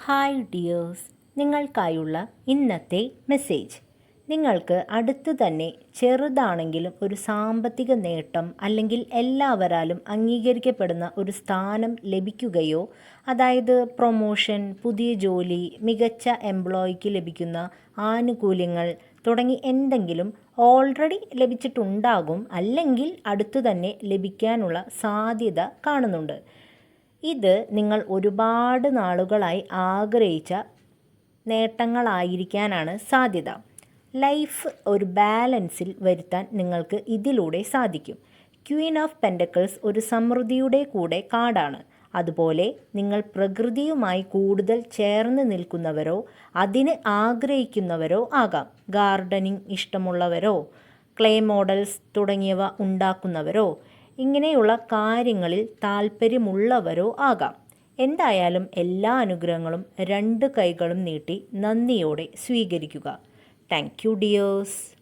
Hi dears നിങ്ങൾക്കായുള്ള ഇന്നത്തെ message നിങ്ങൾക്ക് അടുത്ത് തന്നെ ചെറുതാണെങ്കിലും ഒരു സാമ്പത്തിക നേട്ടം അല്ലെങ്കിൽ എല്ലാവരാലും അംഗീകരിക്കപ്പെടുന്ന ഒരു സ്ഥാനം ലഭിക്കുകയോ അതായത് പ്രൊമോഷൻ പുതിയ ജോലി മികച്ച എംപ്ലോയിക്ക് ലഭിക്കുന്ന ആനുകൂല്യങ്ങൾ തുടങ്ങി എന്തെങ്കിലും ഓൾറെഡി ലഭിച്ചിട്ടുണ്ടാകും അല്ലെങ്കിൽ അടുത്തു തന്നെ ലഭിക്കാനുള്ള സാധ്യത കാണുന്നുണ്ട്. ഇത് നിങ്ങൾ ഒരുപാട് നാളുകളായി ആഗ്രഹിച്ച നേട്ടങ്ങളായിരിക്കാനാണ് സാധ്യത. ലൈഫ് ഒരു ബാലൻസിൽ വരുത്താൻ നിങ്ങൾക്ക് ഇതിലൂടെ സാധിക്കും. ക്വീൻ ഓഫ് പെൻഡക്കിൾസ് ഒരു സമൃദ്ധിയുടെ കൂടെ കാർഡാണ് അതുപോലെ നിങ്ങൾ പ്രകൃതിയുമായി കൂടുതൽ ചേർന്ന് നിൽക്കുന്നവരോ അതിന് ആഗ്രഹിക്കുന്നവരോ ആകാം. ഗാർഡനിങ് ഇഷ്ടമുള്ളവരോ ക്ലേ മോഡൽസ് തുടങ്ങിയവ ഉണ്ടാക്കുന്നവരോ ഇങ്ങനെയുള്ള കാര്യങ്ങളിൽ താല്പര്യമുള്ളവരോ ആകാം. എന്തായാലും എല്ലാ അനുഗ്രഹങ്ങളും രണ്ട് കൈകളും നീട്ടി നന്ദിയോടെ സ്വീകരിക്കുക. Thank you dears